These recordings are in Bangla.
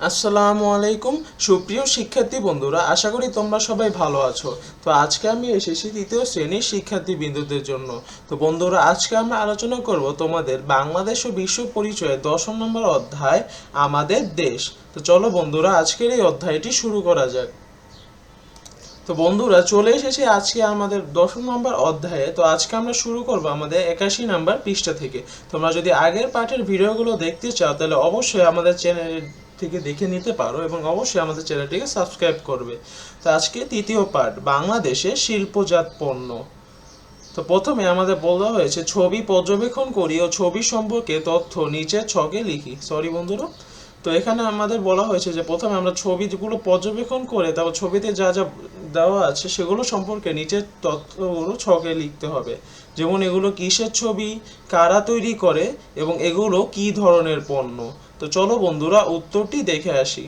আসসালামু আলাইকুম। সুপ্রিয় শিক্ষার্থী বন্ধুরা, আশা করি তোমরা সবাই ভালো আছো। তো আজকে আমি এসেছি তৃতীয় শ্রেণির শিক্ষার্থী বিন্দুদের জন্য। তো বন্ধুরা, আজকে আমরা আলোচনা করব তোমাদের বাংলাদেশ ও বিশ্ব পরিচয়ে দশম নম্বর অধ্যায়, আমাদের দেশ। তো চলো বন্ধুরা, আজকের এই অধ্যায়টি শুরু করা যাক। তো বন্ধুরা, চলে এসেছে আজকে আমাদের দশম নম্বর অধ্যায়ে। তো আজকে আমরা শুরু করব আমাদের একাশি নাম্বার পৃষ্ঠা থেকে। তোমরা যদি আগের পাঠের ভিডিওগুলো দেখতে চাও, তাহলে অবশ্যই আমাদের চ্যানেল থেকে দেখে নিতে পারো এবং অবশ্যই আমাদের চ্যানেলটিকে সাবস্ক্রাইব করবে। তো আজকে তৃতীয় পার্ট, বাংলাদেশে শিল্পজাত পণ্য। তো প্রথমে আমাদের বলা হয়েছে, ছবি পর্যবেক্ষণ করি ও ছবি সম্পর্কে তথ্য নিচে ছকে লিখি। সরি বন্ধুরা। তো এখানে আমাদের বলা হয়েছে যে প্রথমে আমরা ছবিগুলো পর্যবেক্ষণ করে তারপর ছবিতে যা যা দেওয়া আছে সেগুলো সম্পর্কে নিচের তথ্যগুলো ছকে লিখতে হবে। যেমন এগুলো কিসের ছবি, কারা তৈরি করে এবং এগুলো কি ধরনের পণ্য? তো চলো বন্ধুরা উত্তরটি দেখে আসি।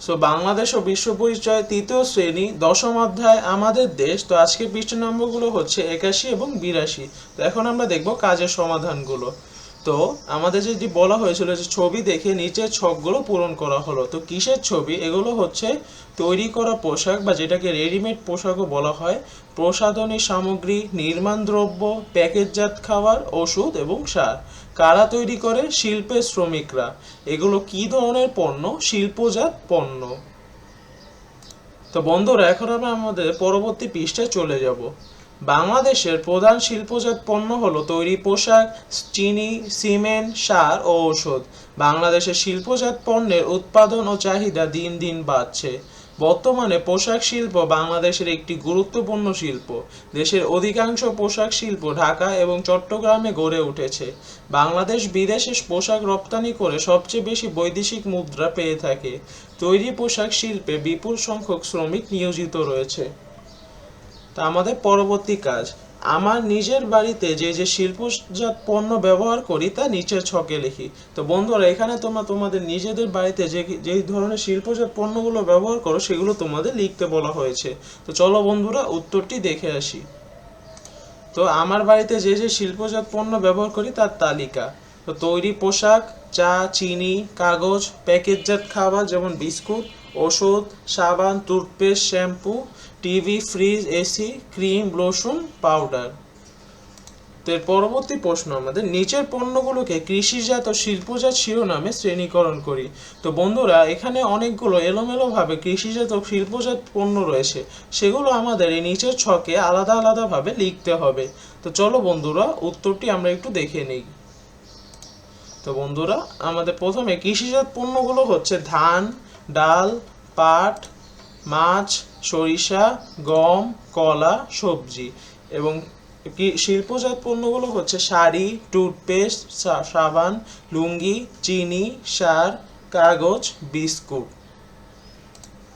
সো বাংলাদেশ ও বিশ্ব পরিচয় তৃতীয় শ্রেণি, দশম অধ্যায়, আমাদের দেশ। তো আজকের পৃষ্ঠ নম্বরগুলো হচ্ছে একাশি এবং বিরাশি। তো এখন আমরা দেখব কাজের সমাধানগুলো। তো আমাদের যেটি বলা হয়েছিল যে ছবি দেখে নিচের ছকগুলো পূরণ করা হলো, তো কিসের ছবি? এগুলো হচ্ছে তৈরি করা পোশাক বা যেটাকে রেডিমেড পোশাকও বলা হয়, প্রসাধনী সামগ্রী, নির্মাণ দ্রব্য, প্যাকেটজাত খাবার, ওষুধ এবং সার। কারা তৈরি করে? শিল্পের শ্রমিকরা। এগুলো কি ধরনের পণ্য? শিল্পজাত পণ্য। তো বন্ধুরা, এখন আমরা আমাদের পরবর্তী পৃষ্ঠায় চলে যাব। বাংলাদেশের প্রধান শিল্পজাত পণ্য হলো তৈরি পোশাক, চিনি, সিমেন্ট, সার ও ঔষধ। বাংলাদেশের শিল্পজাত পণ্যের উৎপাদন ও চাহিদা দিন দিন বাড়ছে। বর্তমানে পোশাক শিল্প বাংলাদেশের একটি গুরুত্বপূর্ণ শিল্প। দেশের অধিকাংশ পোশাক শিল্প ঢাকা এবং চট্টগ্রামে গড়ে উঠেছে। বাংলাদেশ বিদেশে পোশাক রপ্তানি করে সবচেয়ে বেশি বৈদেশিক মুদ্রা পেয়ে থাকে। তৈরি পোশাক শিল্পে বিপুল সংখ্যক শ্রমিক নিয়োজিত রয়েছে। তা আমাদের পরবর্তী কাজ। আমার নিজের বাড়িতে যে যে শিল্পজাত পণ্য ব্যবহার করি, তা নিচের ছকে লিখি। তো বন্ধুরা, এখানে তোমরা তোমাদের নিজেদের বাড়িতে যে যেই ধরনের শিল্পজাত পণ্যগুলো ব্যবহার করো, সেগুলো তোমাদের লিখতে বলা হয়েছে। তো চলো বন্ধুরা, উত্তরটি দেখে আসি। তো আমার বাড়িতে যে যে শিল্পজাত পণ্য ব্যবহার করি, তার তালিকা। তো তৈরি পোশাক, চা, চিনি, কাগজ, প্যাকেটজাত খাবার যেমন বিস্কুট ওষুধ, সাবান, toothpaste, shampoo, TV, fridge, AC, cream, lotion, powder. তো এর পরবর্তী প্রশ্ন আমাদের, নিচের পণ্যগুলোকে কৃষিজাত শিল্পজাত শিরোনামে শ্রেণীকরণ করি। তো বন্ধুরা, এখানে অনেকগুলো এলোমেলোভাবে কৃষিজাত শিল্পজাত পণ্য রয়েছে। সেগুলো আমাদের এই নিচের ছকে আলাদা আলাদাভাবে লিখতে হবে। তো চলো বন্ধুরা, উত্তরটি আমরা একটু দেখে নিই। তো বন্ধুরা, আমাদের প্রথমে কৃষিজাত পণ্যগুলো হচ্ছে ধান ডাল, পাট, মাছ, সরিষা, গম, কলা, সবজি এবং শিল্পজাত পণ্যগুলো হচ্ছে শাড়ি, টুথপেস্ট সাবান, লুঙ্গি, চিনি, সার, কাগজ, বিস্কুট।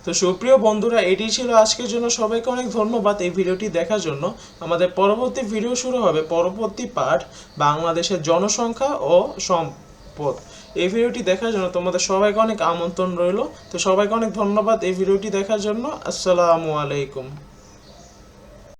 তো সুপ্রিয় বন্ধুরা, এটি ছিল আজকের জন্য। সবাইকে অনেক ধন্যবাদ এই ভিডিওটি দেখার জন্য। আমাদের পরবর্তী ভিডিও শুরু হবে পরবর্তী পাঠ, বাংলাদেশের জনসংখ্যা ও সম্পদ এই ভিডিওটি দেখার জন্য তোমাদের সবাইকে অনেক আমন্ত্রণ রইল। তো সবাইকে অনেক ধন্যবাদ এই ভিডিওটি দেখার জন্য। আসসালামু আলাইকুম।